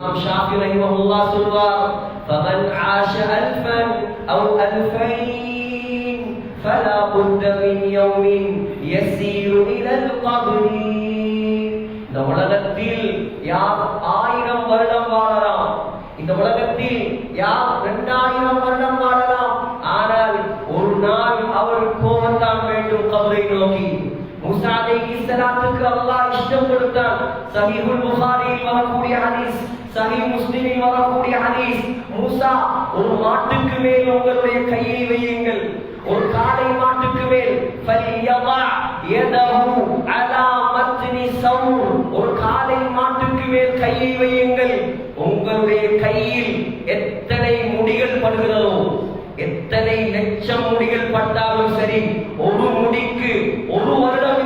இமாம் ஷாஃபி ரஹிமஹுல்லாஹ் சொல்வார் فمن عاش ألفا أو ألفين فلا بد من يوم يسير إلى القبر இந்த உலகத்தில் யார் ஆயிரம் வருடம் வாழலாம் இந்த உலகத்தில் யார் இரண்டாயிரம் வருடம் வாழலாம் ஆனால் ஒரு நாள் அவர் போகத்தான் வேண்டும் கபரை நோக்கி மூசா அலைஹிஸ்ஸலாத்துக்கு அல்லாஹ் இஷ்டம் கொடுத்தான் சஹீஹுல் புகாரியில் வரக்கூடிய ஹதீஸ் சஹி முஸ்லிமில் வரக்கூடிய ஹதீஸ். மூசா ஒரு மாட்டுக்கு மேல் உங்களுடைய கையை வையுங்கள். ஒரு காளை மாட்டுக்கு மேல். ஃபலியமா யதஹு அலா மத்னி சவுர் ஒரு காளை மாட்டுக்கு மேல் கையை வையுங்கள். உங்களுடைய கையில் எத்தனை முடிகள் படுகிறதோ எத்தனை லட்சம் முடிகள் பட்டாலும் சரி ஒரு முடிக்கு ஒரு வருடம்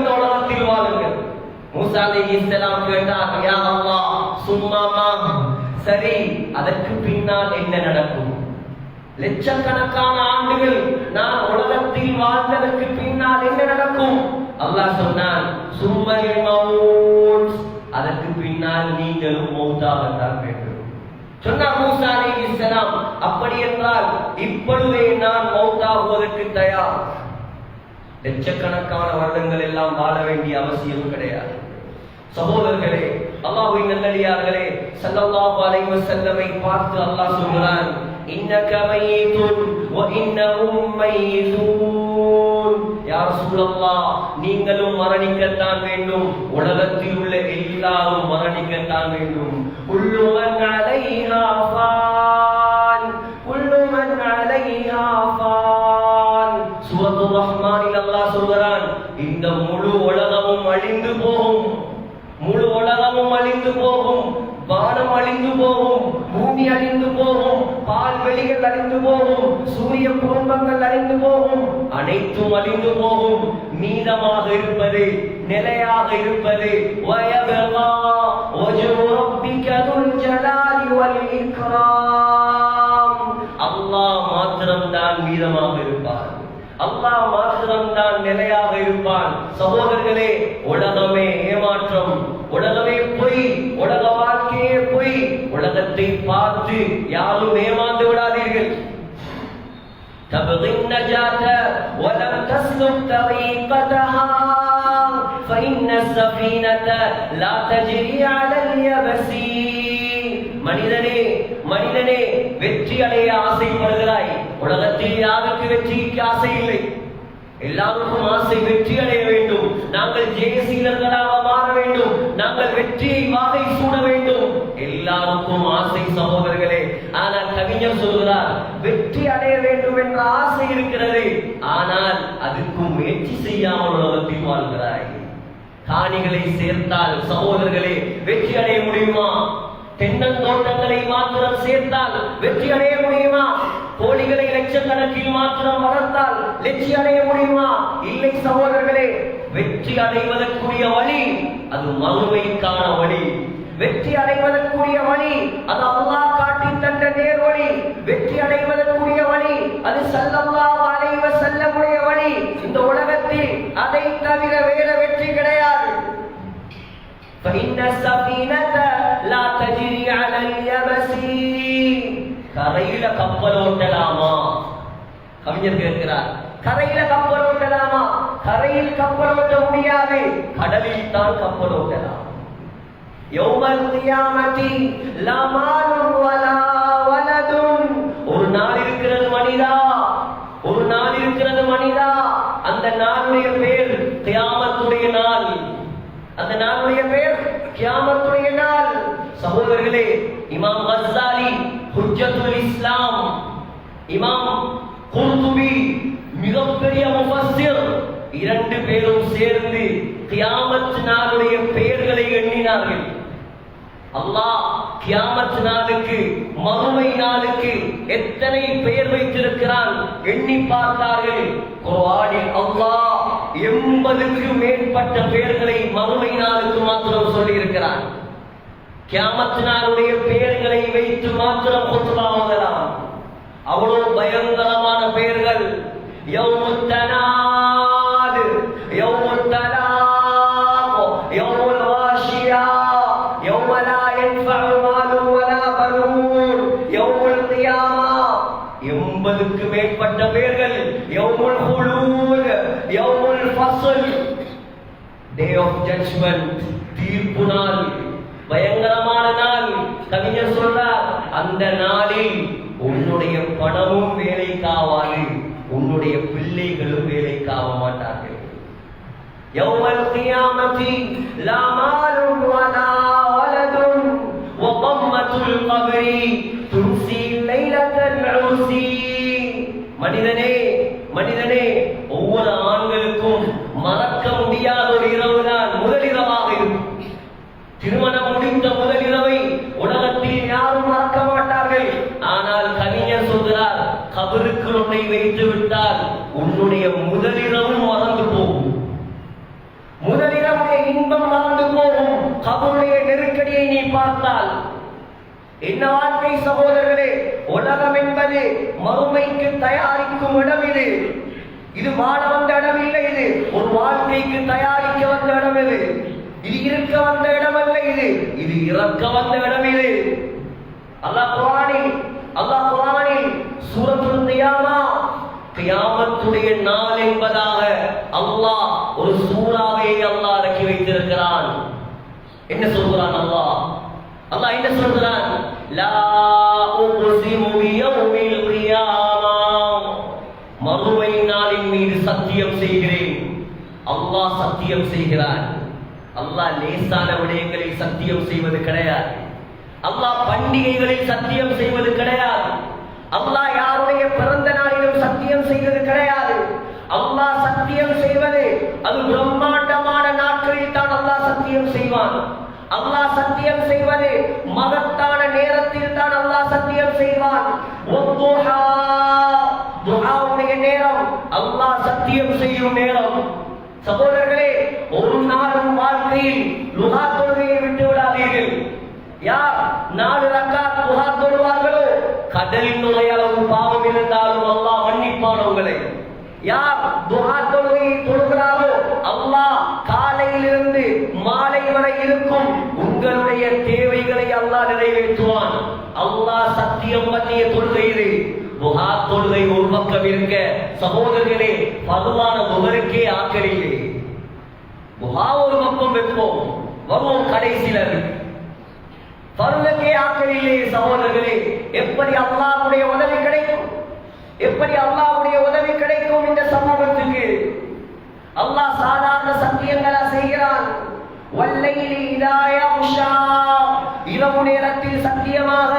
மூசா அலைஹிஸ்ஸலாம் கேட்டார் யா அல்லாஹ் சும்மாமா சரி அதற்கு பின்னால் என்ன நடக்கும்? லட்சக்கணக்கான ஆண்டுகள் நான் உலகத்தில் வாழ்ந்ததற்கு பின்னால் என்ன நடக்கும்? அல்லாஹ் சொன்னான் சும்மல் மவுத். அதற்கு பின்னால் நீங்களும் மௌத்தாகத்தான் வேண்டும். சொன்னார் மூசா அலைஹிஸ்ஸலாம் அப்படி என்றால் இப்பொழுதே நான் மௌத்தாகுவதற்கு தயார். லட்சக்கணக்கான வருடங்கள் எல்லாம் வாழ வேண்டிய அவசியம் கிடையாது. சகோதரர்களே அல்லாஹ்வின் நல்லடியார்களே ஸல்லல்லாஹு அலைஹி வஸல்லமை பார்த்து அல்லாஹ் சொல்கிறான் இன்னக மய்யிதுன் வ இன்னஹும் மய்யிதூன் யா ரசூலல்லாஹ் நீங்களும் மரணிக்கத்தான் வேண்டும். உலகத்தில் உள்ள எல்லாரும் மரணிக்கத்தான் வேண்டும். குல்லு மன் அலைஹா ஃபான். குல்லு மன் அலைஹா ஃபான். சூரத்துர் ரஹ்மானில் அல்லாஹ் சொல்கிறான் இந்த முழு உலகமும் அழிந்து போகும். முழு உலகமும் அழிந்து போகும் வானம் அழிந்து போகும் பூமி அழிந்து போகும் பால் வெளிகள் அழிந்து போகும் சூரிய குடும்பங்கள் அழிந்து போகும் அனைத்தும் அழிந்து போகும். மீதமாக இருப்பது நிலையாக இருப்பது அல்லாஹ் மாத்திரம்தான் மீதமாக இருப்பார் அல்லாஹ் மாத்திரம்தான் நிலையாக இருப்பான். சகோதரர்களே உலகம் النجاة ولم تسلك طريقتها فإن السفينة لا تجري على اليبس மனிதனே மனிதனே வெற்றி அடைய ஆசைப்படுகிறாய் உலகத்தில் யாருக்கு வெற்றிக்கு ஆசை இல்லை எல்லாருக்கும் ஆசை வெற்றி அடைய வேண்டும் நாங்கள் ஜெயசீலர்களாக மாற வேண்டும் நாங்கள் வெற்றியை வாகை சூட வேண்டும் எல்லாருக்கும் ஆசை சகோதரர்களே ஆனால் கவிஞர் சொல்கிறார் வெற்றி அடைய வேண்டும் என்ற ஆசை இருக்கிறது. ஆனால் அதுக்கும் முயற்சி செய்யாமல் உலகத்தில் வாழ்கிறாய். காணிகளை சேர்த்தால் சகோதரர்களே வெற்றி அடைய முடியுமா? தென்னந்தோட்டங்களை மாத்திரம் சேர்த்தால் வெற்றி அடைய முடியுமா? கோழிகளை லட்சக்கணக்கில் மாத்திரம் வளர்த்தால் வெற்றி அடைய முடியுமா? இல்லை சகோதரர்களே வெற்றி அடைவதற்குரிய வழி அது மறுமைக்கான வழி. வெற்றி அடைவதற்குரிய வழி அது அல்லாஹ் காட்டி தந்த நேர்வழி வெற்றி அடைவதற்குரிய வழி அது சல்லல்லாஹு அலைஹி வஸல்லமுடைய வழி இந்த உலகத்தில் அதை தவிர வேற வெற்றி கிடையாது فإن السفينة لا تجري على اليبس கரையில கப்பல் ஓட்டலாமா கவிஞர் கேட்கிறார் கரையில கப்பல் ஓட்டலாமா கரையில் கப்பல் ஓட்ட முடியாது கடலில் தான் கப்பல் ஓட்டலாம் ஒரு நாள் இருக்கிறது மனிதா. ஒரு நாள் இருக்கிறது மனிதா. அந்த நாளுடைய பேர் கியாமத்துடைய நாள். அந்த நாளுடைய பேர் கியாமத்துடைய நாள். சகோதரர்களே இமாம் கஸ்ஸாலி ஹுஜத்துல் இஸ்லாம். இமாம் குர்துபி மிகப்பெரிய முஃபஸ்ஸிர். இரண்டு பேரும் சேர்ந்து கியாமத் நாளுடைய பெயர்களை எண்ணினார்கள். அல்லாஹ் கியாமத் நாளுக்கு மறுமை நாளுக்கு எத்தனை பெயர் வைத்திருக்கிறான் எண்ணி பார்த்தார்கள். குர்ஆனில் அல்லாஹ் எண்பதுக்கு மேற்பட்ட பெயர்களை மறுமை நாளுக்கு மாத்திரம் சொல்லி இருக்கிறான் கியாமத் நாளுடைய பெயர்களை வைத்து மாத்திரம் குத்பா அவ்வளவு பயங்கரமான பெயர்கள். யௌமுத் சொன்னார் அந்த நாளில் உன்னுடைய பணமும் வேலைக்காவாது உன்னுடைய பிள்ளைகளும் வேலைக்காக மாட்டார்கள். யௌமல் என்ன வாழ்க்கை சகோதரர்களே உலகம் என்பது மறுமைக்கு தயாரிக்கும் இடம் இது. இது வாழ வந்த இடம் இல்லை இது. ஒரு வாழ்க்கைக்கு தயாரிக்க வந்த இடம் இது. இது இருக்க வந்த இடம் அல்ல இது. இது இறக்க வந்த இடம் இது. அல்லாஹ் குர்ஆனில் அல்லாஹ் குர்ஆனில் சூரத்துல் தியாமா கியாமத்துடைய நாள் என்பதாக அல்லாஹ் ஒரு சூறாவை அல்லாஹ் இறக்கி வைத்திருக்கிறான். என்ன சொல்கிறான் அல்லாஹ்? அல்லாஹ் என்ன சொல்கிறான்? லா உக்ஸிமு பியௌமில் கியாமா மறுமை நாளின் மீது சத்தியம் செய்கிறேன். அல்லாஹ் சத்தியம் செய்கிறான். அல்லாஹ் லேசான விடயங்களில் சத்தியம் செய்வது கிடையாது. அல்லாஹ் பண்டிகைகளில் சத்தியம் செய்வது கிடையாது. அல்லாஹ் யாருடைய பிறந்த நாளிலும் சத்தியம் செய்வது கிடையாது. அல்லாஹ் சத்தியம் செய்வது அது பிரம்மாண்டமான நாட்களில் தான் அல்லாஹ் சத்தியம் செய்வான். அல்லாஹ் சத்தியம் செய்வது. மகத்தான நேரத்தில் தான் அல்லாஹ் சத்தியம் செய்வான். துஹாவுடைய நேரம். அல்லாஹ் சத்தியம் செய்யும் நேரம். சகோதரர்களே ஒரு நாளும் வாழ்க்கையில் லுஹா தொழுகையை விட்டு விடாதீர்கள். யார்? நாலு ரக்கா லுஹா தொழுவார்களோ? கடலின் நுழையளவு பாவம் இருந்தாலும் அல்லாஹ் மன்னிப்பான் உங்களை. யார் துஹா தொழுகையை தொழுகிறாரோ? அல்லாஹ் காலையிலிருந்து மாலை வரை இருக்கும். உங்களுடைய தேவைகளை அல்லாஹ் நிறைவேற்றுவான். அல்லாஹ் சத்தியம் பண்ணிய தொழுகை இது. துஹா தொழுகை ஒரு பக்கம் இருக்க சகோதரர்களே பகவான முகருக்கே ஆக்கலில்லை முகா ஒரு பக்கம் வைப்போம். வருவோம் கடைசியில. பருவக்கே ஆக்கலில்லை சகோதரர்களே. எப்படி அல்லாஹ்வுடைய உதவி கிடைக்கும்? எப்படி அல்லாஹ்வுடைய உதவி கிடைக்கும் இந்த சமூகத்துக்கு? அல்லாஹ் சாதாரண சத்தியங்களா செய்கிறான். இரவு நேரத்தில் சத்தியமாக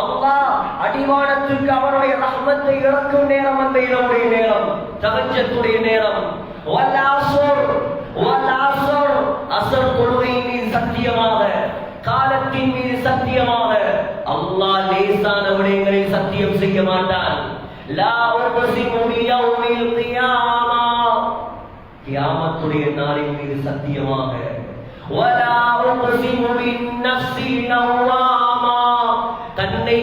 அல்லாஹ் அடிவானத்துக்கு அவனுடைய ரஹ்மத்தை இறக்கும் நேரம் அந்த இரவுடைய நேரம் தகஜத்துடைய நேரம். வல் அஸ்ர் வல் தொழுகையின் மீது சத்தியமாக காலத்தின் மீது சத்தியமாக அல்லாஹ் லேசான விடயங்களில் சத்தியம் செய்ய மாட்டான். லா உக்ஸிமு பியௌமில் கியாமா. கியாமத்துடைய நாளின் மீது சத்தியமாக ولا أقسم பின்னஃஸி லவ்வாமா தன்னை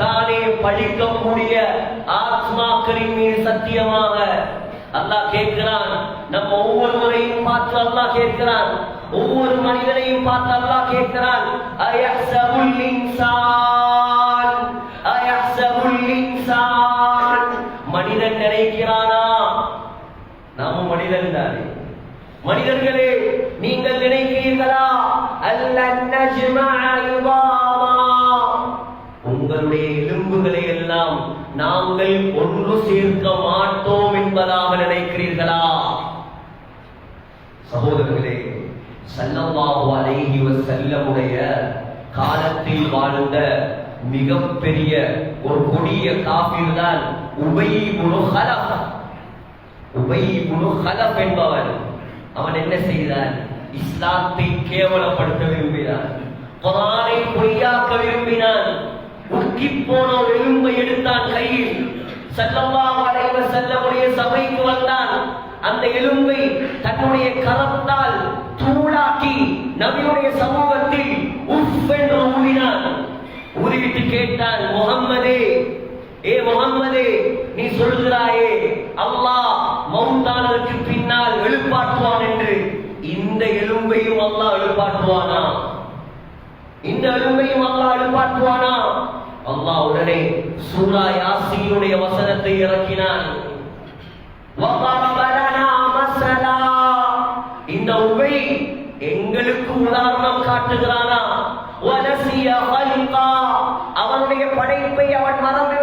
தானே பழிக்கக்கூடிய ஆத்மாக்களின் மீது சத்தியமாக அல்லாஹ் கேட்கிறான். நம்ம ஒவ்வொருவரையும் பார்த்து அல்லாஹ் கேட்கிறான். ஒவ்வொரு மனிதனையும் பார்த்து அல்லாஹ் கேட்கிறான். அயஹ்சபுல் இன்சான் அயஹ்சபுல் இன்சான். மனிதன் நினைக்கிறானா? நாம மனிதன் தானே. மனிதர்களே நீங்கள் நினைக்கிறீர்களா உங்களுடைய எலும்புகளை எல்லாம் நாங்கள் ஒன்று சேர்க்க மாட்டோம் என்பதாக நினைக்கிறீர்களா? சகோதரர்களே ஸல்லல்லாஹு அலைஹி வஸல்லமுடைய காலத்தில் வாழ்ந்த மிகப்பெரிய ஒரு கொடிய காபீர் தான் உபை இப்னு ஹலஃப். உபை இப்னு ஹலஃப் என்பவர். அவன் என்ன செய்தான்? இஸ்லாத்தை கேவலப்படுத்த விரும்பினான். குர்ஆனை பொய்யாக்க விரும்பினான். உருக்கி போன ஒரு எலும்பை எடுத்தான் கையில். செல்லம்மா அலைஹி செல்லவுடைய சபைக்கு வந்தான். அந்த எலும்பை தன்னுடைய கரத்தால் தூளாக்கி நபியுடைய சமூகத்தில் உஃப் என்று ஊதினான். ஊதிவிட்டு கேட்டான் முகம்மதே ஏ முகம்மதே நீ சொல்கிறாயே அல்லாஹ் மௌத்தானதற்கு பின்னால் எழுப்பு இந்த எலும்பையும் அல்லா எழுப்பாட்டுவானா இந்த எலும்பையும் அல்லா எழுப்பாட்டுவானா அல்லா உடனே சூரா யாசியினுடைய வசனத்தை இறக்கினான். இந்த உபை எங்களுக்கு உதாரணம் காட்டுகிறானா? அவனுடைய படைப்பை அவன் மறந்து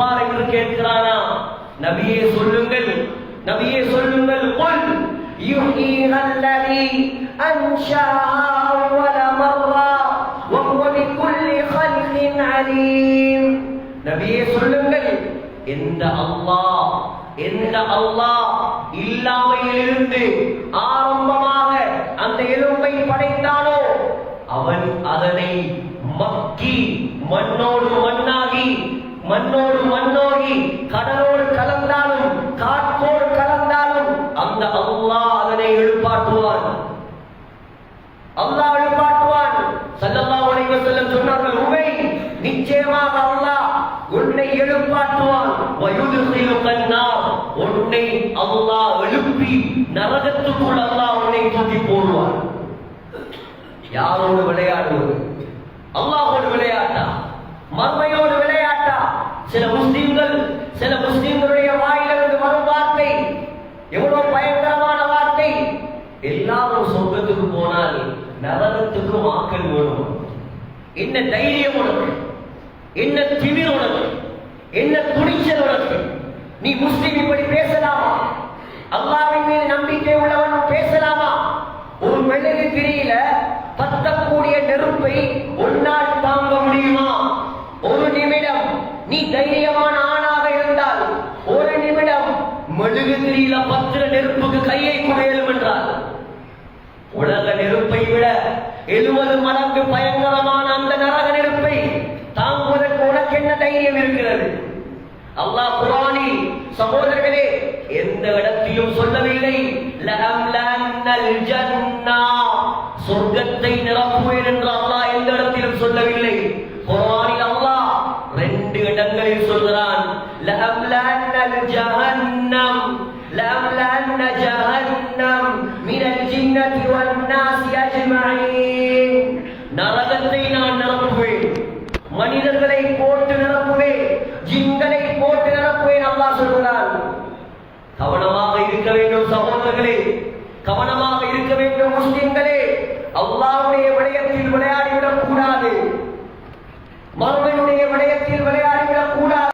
உயிர் கொடுப்பார் என்று கேட்கிறானா நபியே சொல்லுங்கள் நபியே சொல்லுங்கள் قل يحييها الذي أنشأها أول مرة وهو بكل خلق عليم நபியே சொல்லுங்கள் எந்த அல்லாஹ் எந்த அல்லாஹ் இல்லாமையிலிருந்து ஆரம்பமாக அந்த எலும்பை படைத்தானோ அவன் அதனை மக்கி மண்ணோடு மண்ணாகி மண்ணோடு மண்ணோகி கடலோடு கலந்தாலும் காற்றோடு கலந்தாலும் அந்த அல்லாஹ் அதனை எழுப்பாட்டுவான் அல்லாஹ் எழுப்பாட்டுவான் ஸல்லல்லாஹு அலைஹி வஸல்லம் சொன்னார்கள் உமை நிச்சயமாக அல்லாஹ் உன்னை எழுப்பாட்டுவான் வயுதுகிலு கன்னார் உன்னை அல்லாஹ் எழுப்பி நரகத்துக்குள் அல்லாஹ் உன்னை தூக்கி போடுவான் யாரோடு விளையாடுவது? அல்லாஹோடு விளையாட்டா? மர்மையோடு விளையாட்டா சில முஸ்லீம்கள் சில முஸ்லீம்களுடைய வாயிலிருந்து வரும் வார்த்தை எவ்வளவு பயங்கரமான வார்த்தை. எல்லாரும் சொர்க்கத்துக்கு போனால் நரகத்துக்கு ஆக்கள் வேணும் என்ன தைரியம் உனக்கு? என்ன திமிர் உனக்கு? என்ன துணிச்சல் உனக்கு? நீ முஸ்லீம் இப்படி பேசலாமா? அல்லாவின் மீது நம்பிக்கை உள்ளவன் பேசலாமா? ஒரு மெழுகு திரியில பத்தக்கூடிய நெருப்பை ஒன்னால் தாங்க முடியுமா? ஒரு நிமிடம் நீ தைரியமான ஆணாக இருந்தால் ஒரு நிமிடம் மெழுகு திரியில பத்திர நெருப்புக்கு கையை குறையலும் என்றார். உலக நெருப்பை விட எழுபது மடங்கு பயங்கரமான அந்த நரக நெருப்பை தாங்குவதற்கு உனக்கு என்ன தைரியம் இருக்கிறது? அல்லாஹ் குரானி சகோதரர்களே எந்த இடத்திலும் சொல்லவில்லை. சொர்க்கத்தை நிரப்புவேன் என்று அல்லாஹ் எந்த இடத்திலும் சொல்லவில்லை குரானில் அல்லாஹ் ரெண்டு இடங்களில் சொல்கிறான் லஅம்லன்னல் ஜஹன்னம் லஅம்லன்ன ஜஹன்னம் மினல் ஜின்னதி வன் நாசி அஜ்மஈன் நரகத்தை நான் நிரப்புவேன் மனிதர்களை போட்டு நிரப்புவேன் ஜின்களை போட்டு நிரப்புவேன் அல்லாஹ் சொல்கிறான் கவனமாக இருக்க வேண்டும் சகோதரர்களே கவனமாக இருக்க வேண்டும் முஸ்லிம்களே. அல்லாவுடைய விடயத்தில் விளையாடிவிடக் கூடாது